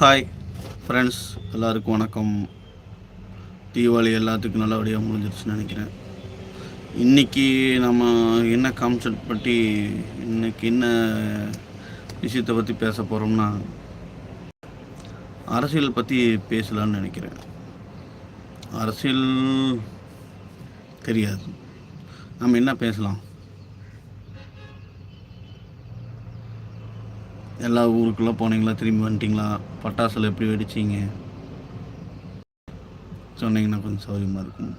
Hi friends எல்லாருக்கும் வணக்கம். தீபாவளி எல்லாத்துக்கும் நல்லபடியாக முடிஞ்சிருச்சுன்னு நினைக்கிறேன். இன்றைக்கி நம்ம என்ன கான்செப்ட் பற்றி இன்னைக்கு என்ன விஷயத்தை பற்றி பேச போகிறோம்னா அரசியல் பற்றி பேசலான்னு நினைக்கிறேன். அரசியல் தெரியாது. நம்ம என்ன பேசலாம்? எல்லா ஊருக்குள்ளே போனீங்களா? திரும்பி வந்துட்டிங்களா? பட்டாசில் எப்படி வெடிச்சிங்க? சொன்னீங்கன்னா கொஞ்சம் சௌகரியமாக இருக்கும்.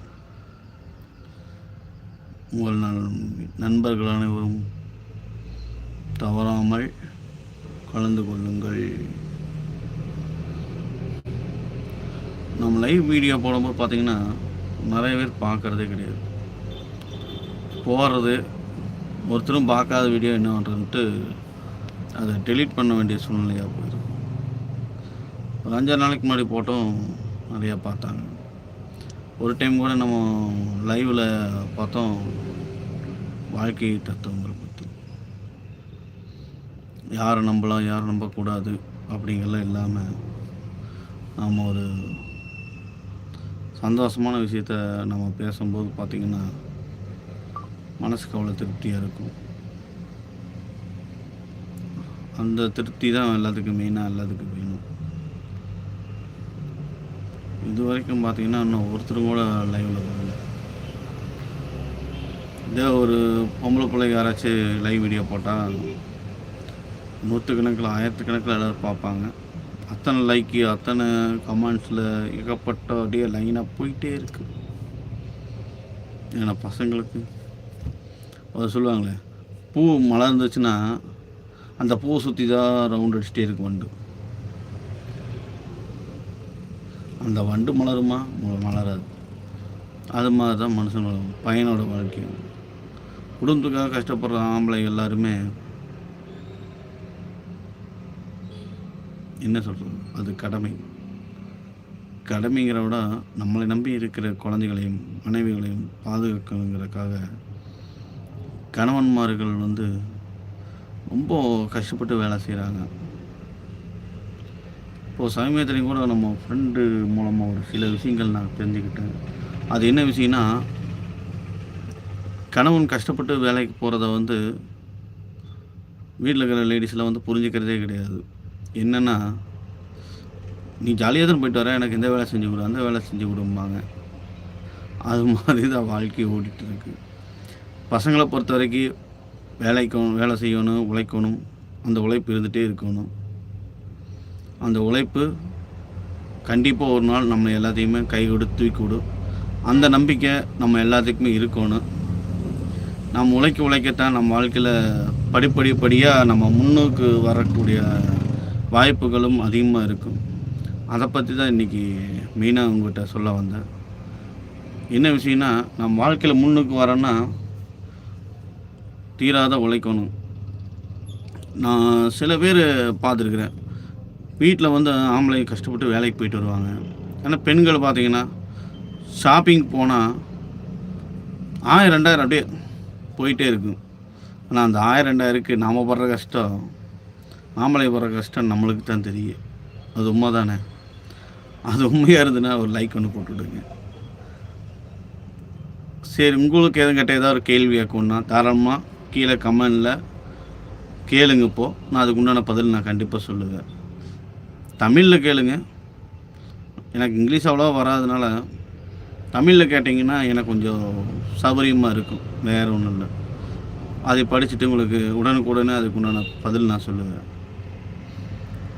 உங்கள் நண்பர்கள் அனைவரும் தவறாமல் கலந்து கொள்ளுங்கள். நம்ம லைவ் வீடியோ போடும்போது பார்த்தீங்கன்னா நிறைய பேர் பார்க்குறதே கிடையாது. போகிறது ஒருத்தரும் பார்க்காத வீடியோ என்ன பண்ணுறதுன்ட்டு அதை டெலீட் பண்ண வேண்டிய சூழ்நிலையாக போயிடும் ஒரு அஞ்சாறு நாளைக்கு முன்னாடி போட்டோம் நிறையா பார்த்தாங்க. ஒரு டைம் கூட நம்ம லைவில் பார்த்தோம் வாழ்க்கை தத்துவங்களை பற்றி யாரை நம்பலாம் யாரை நம்பக்கூடாது அப்படிங்கெல்லாம் இல்லாமல் நாம் ஒரு சந்தோஷமான விஷயத்த நம்ம பேசும்போது பார்த்திங்கன்னா மனசுக்கு அவ்வளோ திருப்தியாக இருக்கும். அந்த திருப்தி தான் எல்லாத்துக்கும் மெயினாக எல்லாத்துக்கும் வேணும் இது வரைக்கும் பார்த்தீங்கன்னா இன்னும் ஒருத்தரும் கூட லைவில் வரல. இதே ஒரு பொம்பளை பிள்ளைங்க யாராச்சும் லைவ் வீடியோ போட்டால் நூற்றுக்கணக்கில் ஆயிரத்துக்கணக்கில் எல்லோரும் பார்ப்பாங்க. அத்தனை லைக்கு அத்தனை கமெண்ட்ஸில் ஏகப்பட்ட அப்படியே லைனாக போயிட்டே இருக்கு. ஏன்னா பசங்களுக்கு அது சொல்லுவாங்களே பூ மலர்ந்துச்சுன்னா அந்த பூவை சுற்றி தான் ரவுண்ட் அடிச்சுட்டே இருக்கு வண்டு. அந்த வண்டு மலருமா? மலராது. அது மாதிரி தான் மனுஷனோட பையனோட வாழ்க்கையும். குடும்பத்துக்காக கஷ்டப்படுற ஆம்பளை எல்லாருமே என்ன சொல்கிறது அது கடமை. கடமைங்கிற விட நம்மளை நம்பி இருக்கிற குழந்தைகளையும் மனைவிகளையும் பாதுகாக்கணுங்கிறதுக்காக கணவன்மார்கள் வந்து ரொம்ப கஷ்டப்பட்டு வேலை செய்கிறாங்க இப்போது சமீபத்துலேயும் கூட நம்ம ஃப்ரெண்டு மூலமாக ஒரு சில விஷயங்கள் நான் தெரிஞ்சுக்கிட்டேன். அது என்ன விஷயம்னா கணவன் கஷ்டப்பட்டு வேலைக்கு போகிறத வந்து வீட்டில் இருக்கிற லேடிஸில் வந்து புரிஞ்சுக்கிறதே கிடையாது. என்னென்னா நீ ஜாலியாக தான் போயிட்டு வர எனக்கு இந்த வேலை செஞ்சு கொடு அந்த வேலை செஞ்சு கொடும்பாங்க. அது மாதிரி தான் வாழ்க்கை ஓடிட்டு இருக்கு. பசங்களை பொறுத்த வரைக்கும் வேலைக்கு வேலை செய்யணும் உழைக்கணும். அந்த உழைப்பு இருந்துகிட்டே இருக்கணும். அந்த உழைப்பு கண்டிப்பாக ஒரு நாள் நம்ம எல்லாத்தையுமே கை கொடுத்து தூக்கி விடும். அந்த நம்பிக்கை நம்ம எல்லாத்துக்குமே இருக்கணும். நம்ம உழைக்க உழைக்கத்தான் நம்ம வாழ்க்கையில் படிப்படி படியாக நம்ம முன்னோக்கு வரக்கூடிய வாய்ப்புகளும் அதிகமாக இருக்கும். அதை பற்றி தான் இன்றைக்கி மெயினாக உங்கள்கிட்ட சொல்ல வந்தேன். என்ன விஷயம்னா நம்ம வாழ்க்கையில் முன்னுக்கு வரோன்னா தீராத உழைக்கணும். நான் சில பேர் பார்த்துருக்குறேன். வீட்டில் வந்து ஆம்பளை கஷ்டப்பட்டு வேலைக்கு போயிட்டு வருவாங்க. ஆனால் பெண்கள் பார்த்தீங்கன்னா ஷாப்பிங் போனால் ஆயிரம் ரெண்டாயிரம் அப்படியே போயிட்டே இருக்கும். ஆனால் அந்த ஆயிரம் ரெண்டாயிரக்கு நாம் படுற கஷ்டம் ஆம்பளை படுற கஷ்டம் நம்மளுக்கு தான் தெரியும். அது உண்மை தானே அது உண்மையாக இருந்ததுன்னா ஒரு லைக் ஒன்று போட்டுவிடுங்க. சரி உங்களுக்கு எதுவும் கேட்ட ஏதாவது ஒரு கேள்வி கேட்கணுன்னா தாராளமாக கீழே கமெண்டில் கேளுங்க இப்போ நான் அதுக்கு உண்டான பதில் நான் கண்டிப்பாக சொல்லுவேன். தமிழில் கேளுங்க. எனக்கு இங்கிலீஷ் அவ்வளோவா வராதனால தமிழில் கேட்டிங்கன்னா எனக்கு கொஞ்சம் சௌகரியமாக இருக்கும். வேறு ஒன்றும் இல்லை. அதை படிச்சுட்டு உங்களுக்கு உடனுக்குடனே அதுக்கு உண்டான பதில் நான் சொல்லுவேன்.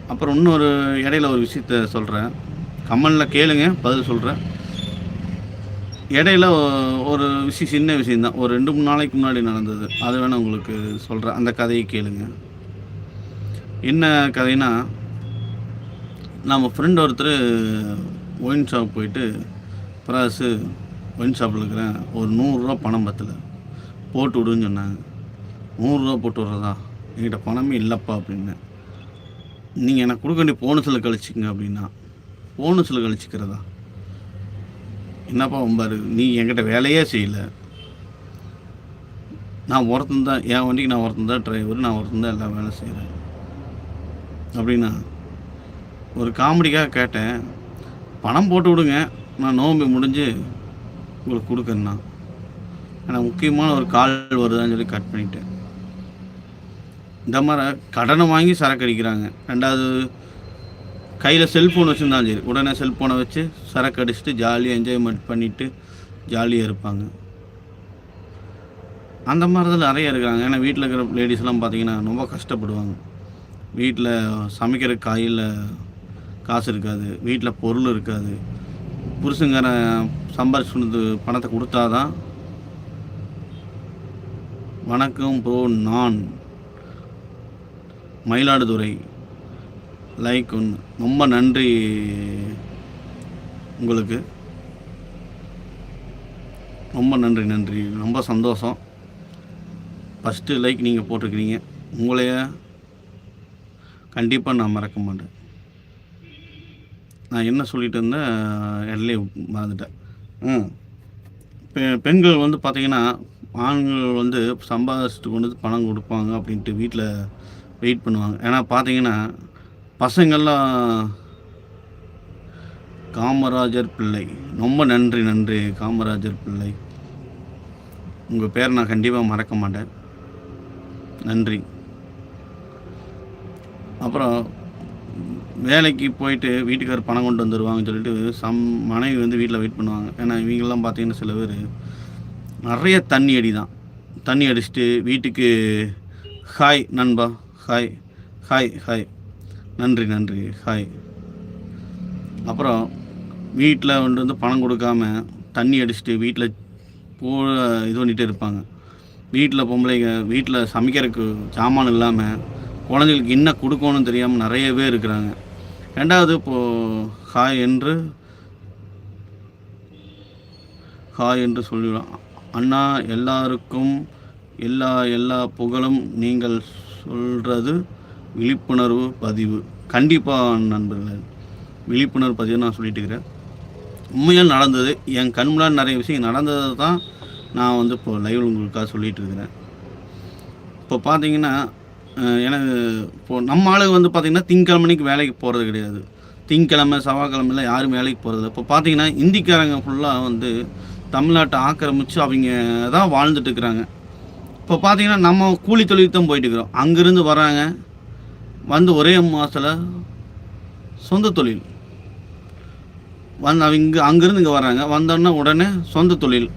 அப்புறம் இன்னொரு இடையில ஒரு விஷயத்த சொல்கிறேன் கமெண்டில் கேளுங்க பதில் சொல்கிறேன் இடையில ஒரு விஷயம் சின்ன விஷயந்தான் ஒரு ரெண்டு மூணு நாளைக்கு முன்னாடி நடந்தது. அது வேணால் உங்களுக்கு சொல்கிறேன் அந்த கதையை கேளுங்க. என்ன கதைனா நம்ம ஃப்ரெண்ட் ஒருத்தர் ஒயின் ஷாப் போயிட்டு பிராசு ஒயின் ஷாப்பில் இருக்கிறேன் ஒரு நூறுரூவா பணம் பத்தில். போட்டு விடுன்னு சொன்னாங்க. நூறுரூவா போட்டு விட்றதா? என்கிட்ட பணமே இல்லைப்பா அப்படின்னு. நீங்கள் எனக்கு கொடுக்க வேண்டிய போனஸில் கழிச்சிக்கங்க அப்படின்னா போனஸில் கழிச்சிக்கிறதா? என்னப்பா வம்பாரு நீ என்கிட்ட வேலையே செய்யலை. நான் ஒருத்தன் தான் என் வண்டிக்கு நான் ஒருத்தன் தான் டிரைவர் நான் ஒருத்தன் தான் எல்லா வேலை செய்கிறேன் அப்படின்னா ஒரு காமெடிக்காக கேட்டேன் பணம் போட்டு விடுங்க நான் நோம்பு முடிஞ்சு உங்களுக்கு கொடுக்குறேண்ணா ஆனால் முக்கியமான ஒரு கால் வருதான்னு சொல்லி கட் பண்ணிட்டேன். இந்த மாதிரி கடனை வாங்கி சரக்கு அடிக்கிறாங்க. ரெண்டாவது கையில் செல்ஃபோன் வச்சுருந்தாலும் சரி. உடனே செல்ஃபோனை வச்சு சரக்கு அடிச்சுட்டு ஜாலியாக என்ஜாய்மெண்ட் பண்ணிவிட்டு ஜாலியாக இருப்பாங்க. அந்த மாதிரி தான் நிறைய இருக்கிறாங்க ஏன்னா வீட்டில் இருக்கிற லேடிஸ்லாம் பார்த்தீங்கன்னா ரொம்ப கஷ்டப்படுவாங்க. வீட்டில் சமைக்கிற காயில் காசு இருக்காது. வீட்டில் பொருள் இருக்காது. புருஷங்கிற சம்பாரிச்சுனது பணத்தை கொடுத்தா பணத்தை கொடுத்தாதான் வணக்கம் ப்ரோ நான் மயிலாடுதுறை லைக் ஒன்று ரொம்ப நன்றி உங்களுக்கு. ரொம்ப நன்றி நன்றி. ரொம்ப சந்தோஷம். ஃபஸ்ட்டு லைக் நீங்கள் போட்டிருக்கிறீங்க. உங்களைய கண்டிப்பாக நான் மறக்க மாட்டேன். நான் என்ன சொல்லிட்டு இருந்தேன் எல்லையை மறந்துட்டேன். ம். பெ பெண்கள் வந்து பார்த்திங்கன்னா ஆண்கள் வந்து சம்பாதிச்சுட்டு கொண்டு வந்து பணம் கொடுப்பாங்க அப்படின்ட்டு வீட்டில் வெயிட் பண்ணுவாங்க. ஏன்னா பார்த்தீங்கன்னா பசங்கள்லாம் காமராஜர் பிள்ளை. ரொம்ப நன்றி நன்றி காமராஜர் பிள்ளை. உங்கள் பேரை நான் கண்டிப்பாக மறக்க மாட்டேன். நன்றி. அப்புறம் வேலைக்கு போயிட்டு வீட்டுக்கார் பணம் கொண்டு வந்துடுவாங்கன்னு சொல்லிட்டு சம் மனைவி வந்து வீட்டில் வெயிட் பண்ணுவாங்க. ஏன்னா இவங்கெல்லாம் பார்த்தீங்கன்னா சில பேர் நிறைய தண்ணி அடி தான் தண்ணி அடிச்சுட்டு வீட்டுக்கு ஹாய் நண்பா ஹாய் ஹாய் ஹாய். நன்றி நன்றி. ஹாய் அப்புறம் வீட்டில் வந்து வந்து பணம் கொடுக்காம தண்ணி அடிச்சுட்டு வீட்டில் போ இது பண்ணிகிட்டே இருப்பாங்க. வீட்டில் பொம்பளைங்க வீட்டில் சமைக்கிறதுக்கு சாமான் இல்லாமல் குழந்தைகளுக்கு என்ன கொடுக்கணும்னு தெரியாமல் நிறையவே இருக்கிறாங்க. ரெண்டாவது இப்போது ஹாய் என்று ஹாய் என்று சொல்லிவிடும் அண்ணா எல்லாருக்கும் எல்லா எல்லா புகழும் நீங்கள் சொல்கிறது விழிப்புணர்வு பதிவு. கண்டிப்பாக நண்பர்களே விழிப்புணர்வு பதிவு நான் சொல்லிட்டு இருக்கிறேன். உண்மையாக நடந்தது என் கண் முன்னாடி நிறைய விஷயம் நடந்தது தான் நான் வந்து இப்போ லைவில் உங்களுக்காக சொல்லிட்டு இருக்கிறேன். இப்போ பார்த்தீங்கன்னா எனக்கு இப்போது நம்ம ஆளுங்க வந்து பார்த்திங்கன்னா திங்கக்கிழமைக்கு வேலைக்கு போகிறது கிடையாது. திங்கக்கிழமை செவ்வாய்க்கிழமையில் யாரும் வேலைக்கு போகிறது இப்போ பார்த்தீங்கன்னா இந்திக்காரங்க ஃபுல்லாக வந்து தமிழ்நாட்டை ஆக்கிரமித்து அவங்க தான் வாழ்ந்துட்டு இருக்கிறாங்க. இப்போ பார்த்தீங்கன்னா நம்ம கூலி தொழில் தான் போயிட்டு இருக்கிறோம். அங்கேருந்து வராங்க வந்து ஒரே மாதத்தில் சொந்த தொழில். வந்து அவங்க அங்கேருந்து இங்கே வராங்க வந்தோடனே உடனே சொந்த தொழில்.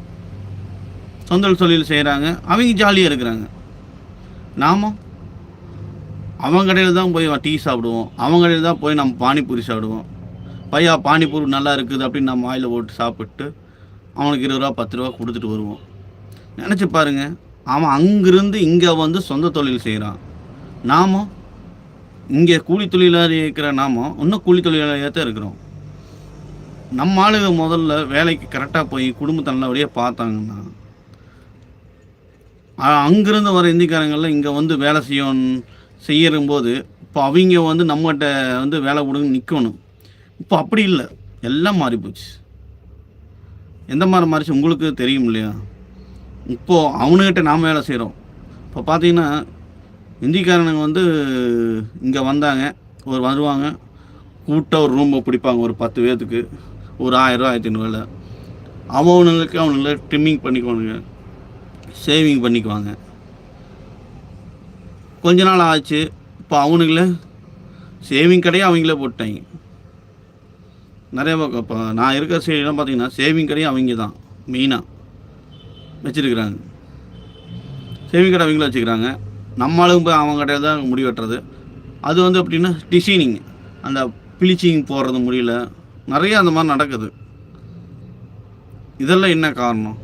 சொந்த தொழில் செய்கிறாங்க அவங்க ஜாலியாக இருக்கிறாங்க. நாம அவங்க கடையில் தான் போய் டீ சாப்பிடுவோம். அவங்க கடையில் தான் போய் நம்ம பானிபூரி சாப்பிடுவோம். பையா பானிபூரி நல்லா இருக்குது அப்படின்னு நம்ம வாயில் போட்டு சாப்பிட்டு அவனுக்கு இருபது ரூபா பத்து ரூபா கொடுத்துட்டு வருவோம். நினச்சி பாருங்க. அவன் அங்கிருந்து இங்கே வந்து சொந்த தொழில் செய்கிறான் நாம இங்கே கூலி தொழிலாளி இருக்கிற நாம இன்னும் கூலி தொழிலாளியாக தான் இருக்கிறோம். நம்ம ஆளுங்க முதல்ல வேலைக்கு கரெக்டாக போய் குடும்பத்தை நல்லபடியாக பார்த்தாங்கன்னா அங்கேருந்து வர இந்திக்காரங்கள்லாம் இங்கே வந்து வேலை செய்யணும் செய்யறும்போது இப்போ அவங்க வந்து நம்மகிட்ட வந்து வேலை கொடுங்க நிற்கணும் இப்போ அப்படி இல்லை. எல்லாம் மாறி போச்சு. எந்த மாதிரி மாறிச்சு உங்களுக்கு தெரியும் இல்லையா? இப்போது அவனுக்கிட்ட நாம் வேலை செய்கிறோம் இப்போ பார்த்தீங்கன்னா இந்திக்காரனுங்க வந்து இங்கே வந்தாங்க ஒரு வருவாங்க கூட்ட ஒரு ரூமை பிடிப்பாங்க ஒரு பத்து பேர்த்துக்கு ஒரு ஆயிரரூவா ஆயிரத்தி ஐநூறுவாயில். அவனுங்களுக்கு அவனுங்கள ட்ரிம்மிங் பண்ணிக்குவானுங்க சேவிங் பண்ணிக்குவாங்க. கொஞ்ச நாள் ஆச்சு இப்போ அவனுங்களே சேவிங் கடையே அவங்களே போட்டாங்க நிறைய பக்கம் இப்போ நான் இருக்கிற சைடெலாம் பார்த்தீங்கன்னா சேவிங் கடையும் அவங்க தான் மெயினாக வச்சுருக்குறாங்க. சேவிங் கடை அவங்களே வச்சுக்கிறாங்க நம்மளும் போய் அவங்க தான் முடி வெட்டுறது. அது வந்து அப்படின்னா டிசைனிங் அந்த பிளிச்சிங் போடுறது முடியல. நிறைய அந்த மாதிரி நடக்குது. இதெல்லாம் என்ன காரணம்?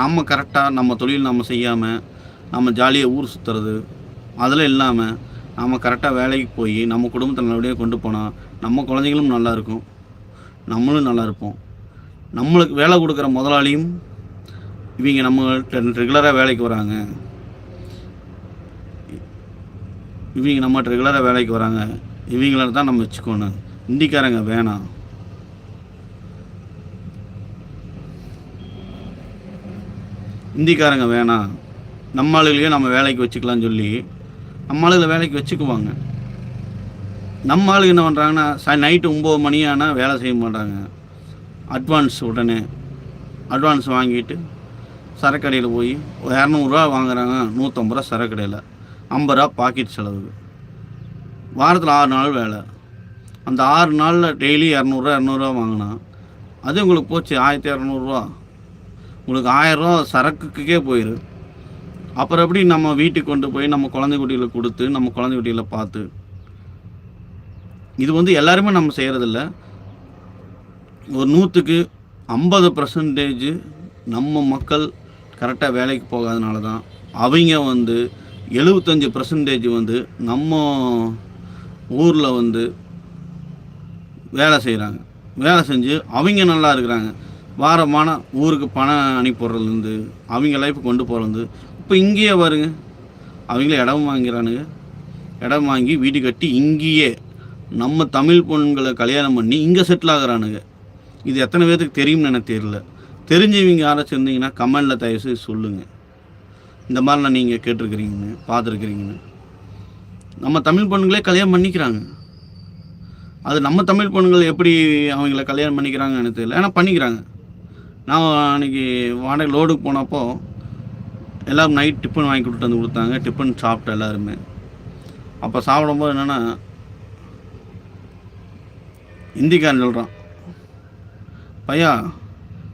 நம்ம கரெக்டாக நம்ம தொழில் நம்ம செய்யாமல் நம்ம ஜாலியாக ஊர் சுற்றுறது அதெல்லாம் இல்லாமல் நம்ம கரெக்டாக வேலைக்கு போய் நம்ம குடும்பத்தை நல்லபடியாக கொண்டு போனால் நம்ம குழந்தைகளும் நல்லா இருக்கும். நம்மளும் நல்லா இருப்போம். நம்மளுக்கு வேலை கொடுக்குற முதலாளியும் இவங்க நம்மகிட்ட ரெகுலராக வேலைக்கு வராங்க. இவங்க நம்மகிட்ட ரெகுலராக வேலைக்கு வராங்க. இவங்கள தான் நம்ம வச்சுக்கோணும். இந்திக்காரங்க வேணாம். இந்திக்காரங்க வேணாம். நம்ம ஆளுகளையே நம்ம வேலைக்கு வச்சுக்கலாம்னு சொல்லி நம்ம ஆளுகளை வேலைக்கு வச்சுக்குவாங்க. நம்ம ஆளுங்க என்ன பண்ணுறாங்கன்னா ச நைட்டு ஒம்பது மணி ஆனால் வேலை செய்ய மாட்டாங்க. அட்வான்ஸ் உடனே. அட்வான்ஸ் வாங்கிட்டு சரக்கடையில் போய் ஒரு இரநூறுவா வாங்குறாங்க. நூற்றம்பது ரூபா சரக்கடையில் ஐம்பது ரூபா பாக்கெட் செலவு வாரத்தில் ஆறு நாள் வேலை. அந்த ஆறு நாளில் டெய்லி இரநூறுவா இரநூறுவா வாங்கினா அது உங்களுக்கு போச்சு ஆயிரத்தி இரநூறுவா உங்களுக்கு ஆயிரரூவா சரக்குக்கே போயிடும் அப்புறம் எப்படி நம்ம வீட்டுக்கு கொண்டு போய் நம்ம குழந்தை குட்டிகளை கொடுத்து நம்ம குழந்தை குட்டிகளை பார்த்து. இது வந்து எல்லாருமே நம்ம செய்கிறதில்ல ஒரு நூற்றுக்கு ஐம்பது பர்சன்டேஜ் நம்ம மக்கள் கரெக்டாக வேலைக்கு போகாதனால தான் அவங்க வந்து எழுபத்தஞ்சி பர்சன்டேஜ் வந்து நம்ம ஊரில் வந்து வேலை செய்கிறாங்க வேலை செஞ்சு அவங்க நல்லா இருக்கிறாங்க. வாரமான ஊருக்கு பணம் அனுப்பிடுறதுலேருந்து அவங்க லைஃப் கொண்டு போகிறது இப்போ இங்கேயே வருங்க அவங்களே இடம் வாங்கிறானுங்க. இடம் வாங்கி வீடு கட்டி இங்கேயே நம்ம தமிழ் பொண்களை கல்யாணம் பண்ணி இங்கே செட்டில் ஆகிறானுங்க. இது எத்தனை பேர்த்துக்கு தெரியும்னு எனக்கு தெரியல. தெரிஞ்சவங்க யாராச்சும் இருந்தீங்கன்னா கமெண்டில் தயவு செய்து சொல்லுங்கள் இந்த மாதிரிலாம் நீங்கள் கேட்டிருக்கிறீங்கன்னு பார்த்துருக்கிறீங்கன்னு. நம்ம தமிழ் பொண்ணுங்களே கல்யாணம் பண்ணிக்கிறாங்க. அது நம்ம தமிழ் பொண்ணுங்கள் எப்படி அவங்கள கல்யாணம் பண்ணிக்கிறாங்கன்னு தெரியல. ஏன்னா பண்ணிக்கிறாங்க. நான் அன்றைக்கி வாடகை லோடுக்கு போனப்போ எல்லோரும் நைட் டிஃபன் வாங்கி கொடுத்து வந்து கொடுத்தாங்க. டிஃபன் சாப்பிட்ட எல்லாருமே. அப்போ சாப்பிடும்போது என்னென்னா ஹிந்திக்காரன் சொல்கிறான் பையா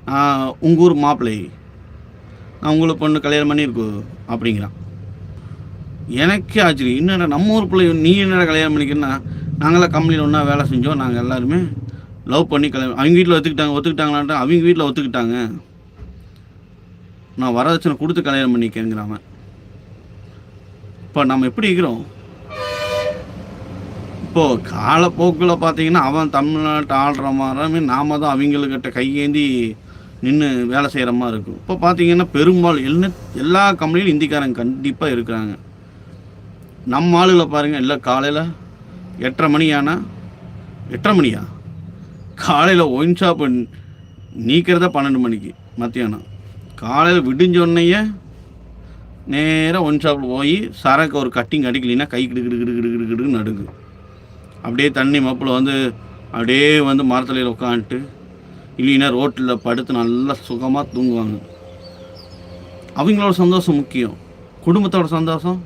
நான் உங்கள் ஊர் மாப்பிள்ளை. நான் உங்களை பொண்ணு கல்யாணம் பண்ணியிருக்கோ? அப்படிங்கிறான். எனக்கே ஆச்சரியம். என்னடா நம்ம ஊர் பிள்ளை நீ என்னடா கல்யாணம் பண்ணிக்கிறேன்னா நாங்களாம் கம்பெனியில் ஒன்றா வேலை செஞ்சோம். நாங்கள் எல்லாருமே லவ் பண்ணி கல்யாணம் அவங்க வீட்டில் ஒத்துக்கிட்டாங்க ஒத்துக்கிட்டாங்களான்ட்டு அவங்க வீட்டில் ஒத்துக்கிட்டாங்க. நான் வரதட்சணை கொடுத்து கல்யாணம் பண்ணிக்கிறேங்கிறாங்க இப்போ நம்ம எப்படி இருக்கிறோம்? இப்போது காலப்போக்கில் பார்த்தீங்கன்னா அவன் தமிழ்நாட்டை ஆள்ற மாதிரி நாம தான் அவங்களுக்கிட்ட கையேந்தி நின்று வேலை செய்கிற மாதிரி இருக்கும். இப்போ பார்த்தீங்கன்னா பெரும்பாலும் எல்லா எல்லா கம்பெனிலும் இந்திக்காரங்க கண்டிப்பாக இருக்கிறாங்க. நம்ம ஆளுகளை பாருங்கள் இல்லை காலையில் எட்டரை மணி ஆனால் எட்டரை மணியா? காலையில் ஒயின் ஷாப்பு நீக்கிறத பன்னெண்டு மணிக்கு மத்தியானம். காலையில் விடிஞ்சோடனேயே நேராக ஒன் ஷாப்பில் போய் சரக்கு ஒரு கட்டிங் அடிக்கலைன்னா கை கிடு கிடு கிடு கிடு கிடு கிடுன்னு நடுங்கு அப்படியே தண்ணி மப்பில் வந்து அப்படியே வந்து மரத்தலையில் உட்காந்துட்டு இல்லைன்னா ரோட்டில் படுத்து நல்லா சுகமாக தூங்குவாங்க. அவங்களோட சந்தோஷம் முக்கியம். குடும்பத்தோட சந்தோஷம்?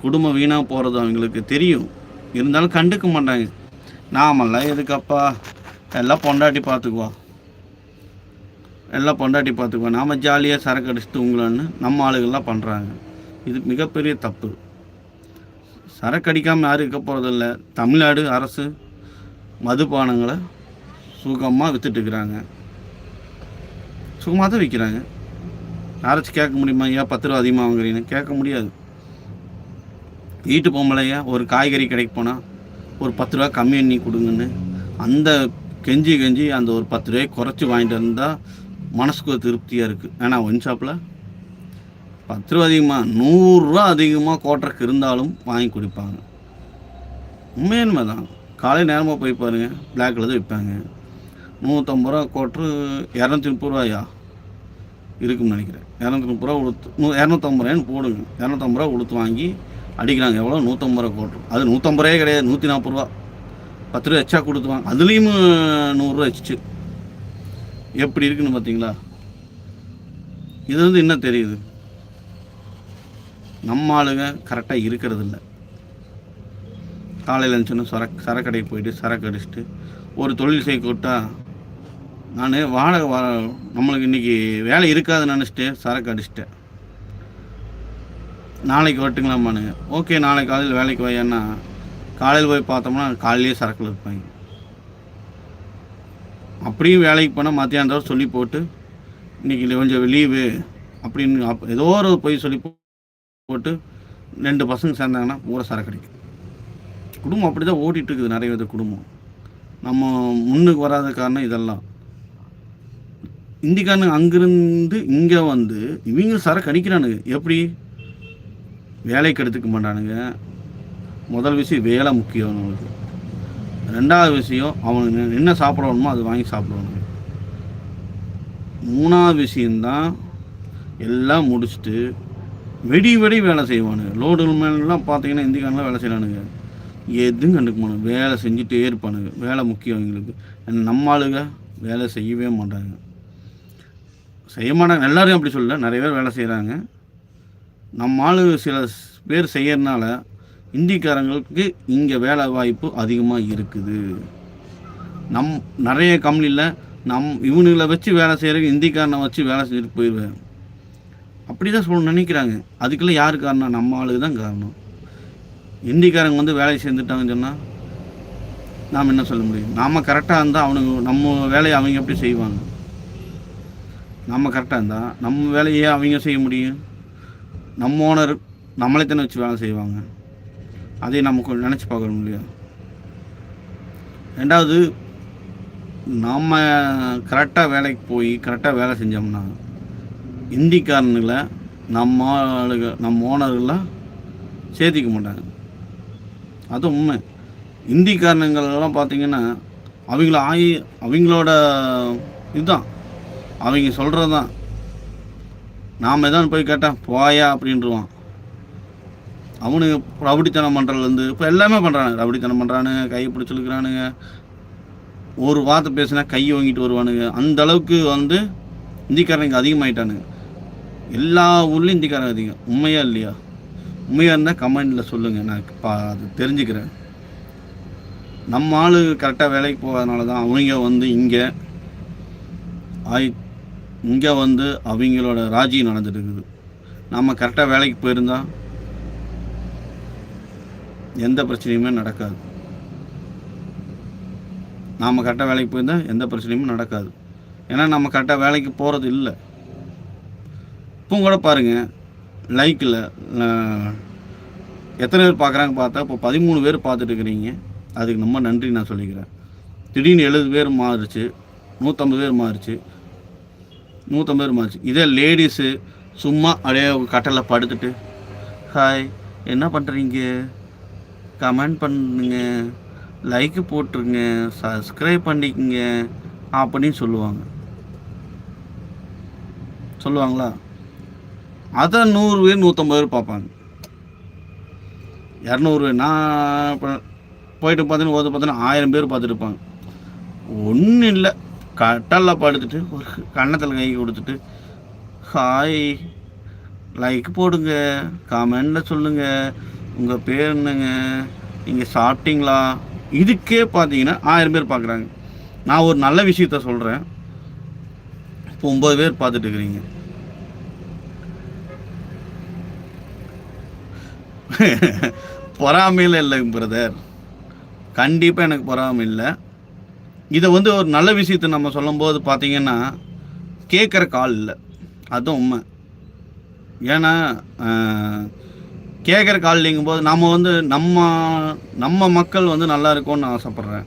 குடும்பம் வீணாக போகிறது அவங்களுக்கு தெரியும். இருந்தாலும் கண்டுக்க மாட்டாங்க. நாமெல்லாம் எதுக்கப்பா? எல்லாம் பொண்டாட்டி பார்த்துக்குவா. எல்லாம் பொண்டாட்டி பார்த்துக்குவா. நாம் ஜாலியாக சரக்கு அடிச்சுட்டு உங்களான்னு நம்ம ஆளுகள்லாம் பண்ணுறாங்க இது மிகப்பெரிய தப்பு. சரக்கு அடிக்காமல் யாரும் இருக்க போகிறதில்ல தமிழ்நாடு அரசு மதுபானங்களை சுகமாக விற்றுட்டுருக்குறாங்க சுகமாக தான் விற்கிறாங்க யாராச்சும் கேட்க முடியுமா ஏன் பத்து ரூபா அதிகமாக வாங்குறீங்கன்னு கேட்க முடியாது. வீட்டு பொம்பளையா ஒரு காய்கறி கடைக்கு போனால் ஒரு பத்து ரூபா கம்மி பண்ணி கொடுங்கன்னு. அந்த கெஞ்சி கெஞ்சி அந்த ஒரு பத்து ரூபாய் குறைச்சி வாங்கிட்டு வந்தால் மனசுக்கு ஒரு திருப்தியாக இருக்குது ஏன்னா ஒன் ஷாப்பில் பத்து ரூபா அதிகமாக நூறுரூவா அதிகமாக கோட்டருக்கு இருந்தாலும் வாங்கி குடிப்பாங்க. உண்மையானமே தான் காலை நேரமாக போய் பாருங்கள் பிளாக்கில் தான் விற்பாங்க நூற்றம்பது ரூபா கோட்ரு இரநூத்தி முப்பது ரூபாயா? இருக்குன்னு நினைக்கிறேன். இரநூத்தி முப்பது ரூபா உளுத்து நூ இரநூத்தம்பது ரூபான்னு போடுங்க. இரநூத்தம்பது ரூபா உளுத்து வாங்கி அடிக்கிறாங்க. எவ்வளோ நூற்றம்பது ரூபா கோட்ரு. அது நூற்றம்பது ரூபாயே கிடையாது. நூற்றி நாற்பது ரூபா. பத்து ரூபா எச்சா கொடுத்துவாங்க அதுலேயும் நூறுரூவா வச்சுச்சு. எப்படி இருக்குன்னு பார்த்தீங்களா இது வந்து என்ன தெரியுது? நம்ம ஆளுங்க கரெக்டாக இருக்கிறது இல்லை. காலையில் இருந்துச்சுன்னா சரக்கு சரக்கடைக்கு போயிட்டு சரக்கு அடிச்சுட்டு ஒரு தொழில் செய்ய கூட்டா நான் வாடகை வா நம்மளுக்கு இன்றைக்கி வேலை இருக்காதுன்னு நினச்சிட்டு சரக்கு அடிச்சிட்டேன். நாளைக்கு வரட்டுங்களாம்மானுங்க ஓகே நாளைக்கு காலையில் வேலைக்கு வையன்னா காலையில் போய் பார்த்தோம்னா காலையிலேயே சரக்கில் இருப்பாங்க அப்படியும் வேலைக்கு போனால் மத்தியானம் சொல்லி போட்டு இன்றைக்கி கொஞ்சம் லீவு அப்படின்னு அப் ஏதோ ஒரு போய் சொல்லி போட்டு ரெண்டு பசங்க சேர்ந்தாங்கன்னா பூரா சரக்கு அடிக்கும். குடும்பம் அப்படி தான் ஓட்டிகிட்டு இருக்குது நிறைய வித குடும்பம். நம்ம முன்னுக்கு வராத காரணம் இதெல்லாம். இந்திக்காரனுங்க அங்கிருந்து இங்கே வந்து இவங்க சரக்கு அடிக்கிறானுங்க எப்படி? வேலைக்கு எடுத்துக்க மாட்டானுங்க. முதல் விஷயம் வேலை முக்கியம் அவனுக்கு. ரெண்டாவது விஷயம் அவனுக்கு என்ன சாப்பிடணுமோ அது வாங்கி சாப்பிடணும். மூணாவது விஷயந்தான் எல்லாம் முடிச்சுட்டு வெடி வெடி வேலை செய்வானுங்க லோடு மேலாம் பார்த்தீங்கன்னா இந்திக்காரன்லாம் வேலை செய்யறானுங்க. எதுவும் கண்டுக்க மாட்டாங்க வேலை செஞ்சுட்டே இருப்பானுங்க. வேலை முக்கியம் எங்களுக்கு நம்ம ஆளுங்க வேலை செய்யவே மாட்டாங்க. செய்ய மாட்டாங்க எல்லாரும் அப்படி சொல்லல. நிறைய பேர் வேலை செய்கிறாங்க நம்ம ஆள் சில பேர் செய்யறதுனால இந்திக்காரங்களுக்கு இங்கே வேலை வாய்ப்பு அதிகமாக இருக்குது. நம் நிறைய கம்பெனியில் நம் இவனுங்களை வச்சு வேலை செய்கிறவங்க இந்திக்காரனை வச்சு வேலை செஞ்சுட்டு போயிடுவேன் அப்படி தான் சொல்ல நினைக்கிறாங்க. அதுக்கெல்லாம் யார் காரணம்? நம்ம ஆளுக்கு தான் காரணம். இந்திக்காரங்க வந்து வேலையை சேர்ந்துட்டாங்கன்னு சொன்னால் நாம் என்ன சொல்ல முடியும்? நாம் கரெக்டாக இருந்தால் அவனுங்க நம்ம வேலையை அவங்க எப்படி செய்வாங்க? நம்ம கரெக்டாக இருந்தால் நம்ம வேலையை அவங்க செய்ய முடியும்? நம்ம ஓனர் நம்மளே தானே வச்சு வேலை செய்வாங்க. அதை நம்ம கொஞ்சம் நினச்சி பார்க்கணும் இல்லையா? ரெண்டாவது நம்ம கரெக்டாக வேலைக்கு போய் கரெக்டாக வேலை செஞ்சோம்னா இந்திக்காரனுங்களை நம்ம ஆளுக நம்ம ஓனர்கள்லாம் சேர்த்திக்க மாட்டாங்க. அது உண்மை. இந்திக்காரனுங்களெல்லாம் பார்த்தீங்கன்னா அவங்கள ஆயி அவங்களோட இதுதான். அவங்க சொல்கிறது தான் நாம் எதாவது போய் கேட்டால் போயா அப்படின்ட்டுருவான் அவனுங்க ரவுடித்தனம் பண்ணுறதுலேருந்து இப்போ எல்லாமே பண்ணுறானுங்க ரவுடித்தனம் பண்ணுறானுங்க கை பிடிச்சிருக்கிறானுங்க ஒரு வார்த்தை பேசினா கை வாங்கிட்டு வருவானுங்க. அந்த அளவுக்கு வந்து இந்திக்காரங்க அதிகமாயிட்டானுங்க. எல்லா ஊர்லேயும் இந்திக்காரங்க அதிகம். உண்மையா இல்லையா? உண்மையாக இருந்தால் கமெண்டில் சொல்லுங்கள் நான் பா அது தெரிஞ்சுக்கிறேன். நம்ம ஆளு கரெக்டாக வேலைக்கு போகாதனால தான் அவங்க வந்து இங்கே ஆய் இங்கே வந்து அவங்களோட ராஜி நடந்துட்டு இருக்குது நம்ம கரெக்டாக வேலைக்கு போயிருந்தா எந்த பிரச்சனையுமே நடக்காது. நாம் கரெக்டாக வேலைக்கு போயிருந்தா எந்த பிரச்சனையுமே நடக்காது. ஏன்னா நம்ம கரெக்டாக வேலைக்கு போகிறது இல்லை. இப்போ கூட பாருங்கள் லைக்கில் எத்தனை பேர் பார்க்குறாங்க பார்த்தா இப்போ பதிமூணு பேர் பார்த்துட்டு இருக்கிறீங்க அதுக்கு ரொம்ப நன்றி நான் சொல்லிக்கிறேன். திடீர்னு எழுபது பேர் மாறுச்சு நூற்றம்பது பேர் மாறுச்சு. நூற்றம்பது பேர் மாறுச்சு இதே லேடிஸு சும்மா அப்படியே கட்டலில் படுத்துட்டு ஹாய் என்ன பண்ணுறீங்க கமெண்ட் பண்ணுங்க. லைக்கு போட்டுருங்க. சப்ஸ்கிரைப் பண்ணிக்கங்க. அப்படின்னு சொல்லுவாங்க. சொல்லுவாங்களா? அதை நூறு பேர் நூற்றம்பது பேர் பார்ப்பாங்க. இரநூறு பேர். நான் போயிட்டு பார்த்தீங்கன்னா ஒரு பார்த்தீங்கன்னா ஆயிரம் பேர் பார்த்துருப்பாங்க ஒன்றும் இல்லை. கட்டலில் படுத்துட்டு ஒரு கன்னத்தில் கை கொடுத்துட்டு ஹாய் லைக் போடுங்க கமெண்டில் சொல்லுங்கள் உங்கள் பேர் என்னங்க நீங்கள் சாப்பிட்டீங்களா? இதுக்கே பார்த்தீங்கன்னா ஆயிரம் பேர் பார்க்குறாங்க நான் ஒரு நல்ல விஷயத்த சொல்கிறேன் இப்போ ஒம்பது பேர் பார்த்துட்டு இருக்கிறீங்க. பொறாமையில் இல்லைங்க பிரதர் கண்டிப்பாக எனக்கு பொறாமை இல்லை. இதை வந்து ஒரு நல்ல விஷயத்தை நம்ம சொல்லும்போது பார்த்தீங்கன்னா கேட்குற கால் இல்லை. அதுவும் உண்மை. ஏன்னா கேட்குற கால் இல்லைங்கும்போது நம்ம வந்து நம்ம நம்ம மக்கள் வந்து நல்லா இருக்கும்னு ஆசைப்பட்றேன்.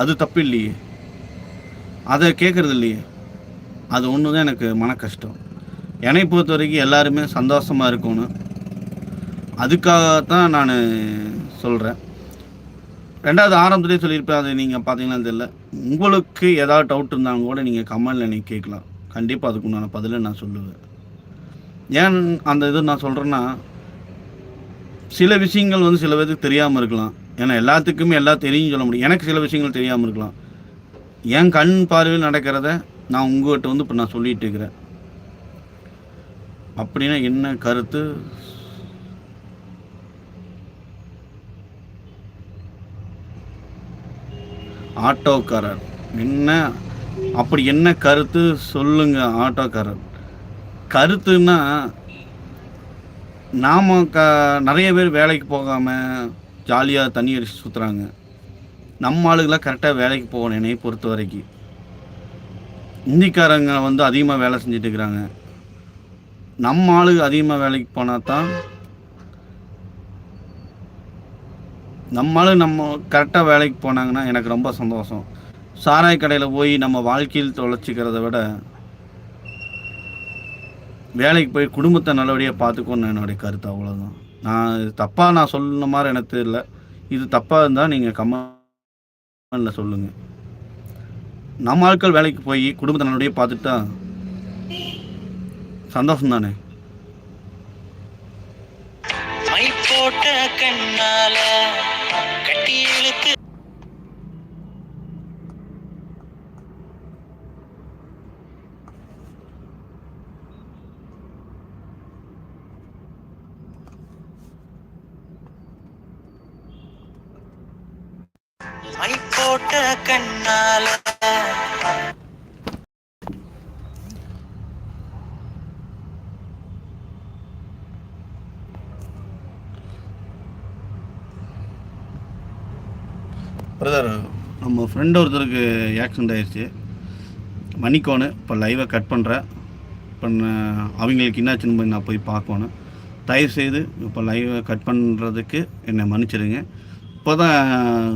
அது தப்பு இல்லையே. அதை கேட்குறது இல்லையே. அது ஒன்று தான் எனக்கு மன கஷ்டம் என்னை பொறுத்த வரைக்கும் எல்லாருமே சந்தோஷமாக இருக்கணும். அதுக்காகத்தான் நான் சொல்கிறேன் ரெண்டாவது ஆரம்பத்துலேயே சொல்லியிருப்பேன் அது நீங்கள் பார்த்தீங்கன்னா தெரியல. உங்களுக்கு ஏதாவது டவுட் இருந்தாலும் கூட நீங்கள் கமெண்டில் நீங்கள் கேட்கலாம். கண்டிப்பாக அதுக்கு உண்டான பதிலை நான் சொல்லுவேன். ஏன் அந்த இது நான் சொல்கிறேன்னா சில விஷயங்கள் வந்து சில பேருக்கு தெரியாமல் இருக்கலாம். ஏன்னா எல்லாத்துக்குமே எல்லாம் தெரியும் சொல்ல முடியும். எனக்கு சில விஷயங்கள் தெரியாமல் இருக்கலாம். என் கண் பார்வையில் நடக்கிறத நான் உங்கள்கிட்ட வந்து இப்போ நான் சொல்லிகிட்டு இருக்கிறேன். அப்படின்னா என்ன கருத்து? ஆட்டோக்காரர். என்ன? அப்படி என்ன கருத்து? சொல்லுங்க ஆட்டோக்காரர். கருத்துன்னா நாம் க நிறைய பேர் வேலைக்கு போகாமல் ஜாலியாக தண்ணி அடிச்சு சுற்றுறாங்க நம்ம ஆளுங்களாம் கரெக்டாக வேலைக்கு போகணும் என்னை பொறுத்த வரைக்கும். இந்திக்காரங்க வந்து அதிகமாக வேலை செஞ்சுட்டு இருக்கிறாங்க. நம்ம ஆளுங்க அதிகமாக வேலைக்கு போனால் தான் நம்மளும் நம்ம கரெக்டாக வேலைக்கு போனாங்கன்னா எனக்கு ரொம்ப சந்தோஷம். சாராய கடையில் போய் நம்ம வாழ்க்கையில் தொலைச்சிக்கிறத விட வேலைக்கு போய் குடும்பத்தை நல்லபடியாக பார்த்துக்கோன்னு என்னுடைய கருத்து அவ்வளோதான் நான் இது தப்பாக நான் சொன்ன மாதிரி எனக்கு தெரியல. இது தப்பாக இருந்தால் நீங்கள் கமெண்டில் சொல்லுங்கள் நம்ம ஆட்கள் வேலைக்கு போய் குடும்பத்தை நல்லபடியாக பார்த்துட்டா சந்தோஷம் தானே போட்ட கண்ணால கட்டி இழுத்து மை போட்ட கண்ணால பிரதர் நம்ம ஃப்ரெண்ட் ஒருத்தருக்கு ஆக்சிடெண்ட் ஆயிடுச்சு மன்னிக்கோணு இப்போ லைவை கட் பண்ணுறேன் இப்போ அவங்களுக்கு என்னாச்சுன்னு போய் நான் போய் பார்க்கணும் தயவு செய்து இப்போ லைவை கட் பண்ணுறதுக்கு என்னை மன்னிச்சிடுங்க. இப்போ தான்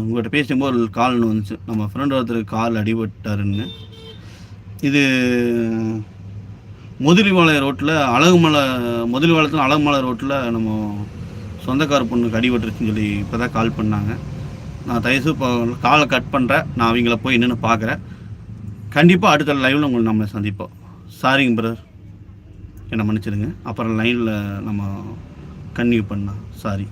உங்கள்கிட்ட பேசும்போது ஒரு கால்னு வந்துச்சு. நம்ம ஃப்ரெண்ட் ஒருத்தருக்கு கால் அடிபட்டாருன்னு. இது முதலிமலை ரோட்டில் அழகுமலை முதலிவாளத்தில் அழகுமலை ரோட்டில் நம்ம சொந்தக்கார பொண்ணுக்கு அடிபட்டுருச்சுன்னு சொல்லி இப்போ தான் கால் பண்ணாங்க. நான் தயவுசு இப்போ காலை கட் பண்ணுறேன் நான் அவங்கள போய் என்னென்னு பார்க்குறேன். கண்டிப்பாக அடுத்த லைவில் உங்களை நம்ம சந்திப்போம். சாரிங்க பிரதர் என்னை மன்னிச்சிடுங்க. அப்புறம் லைனில் நம்ம கன்னியூ பண்ணலாம். சாரி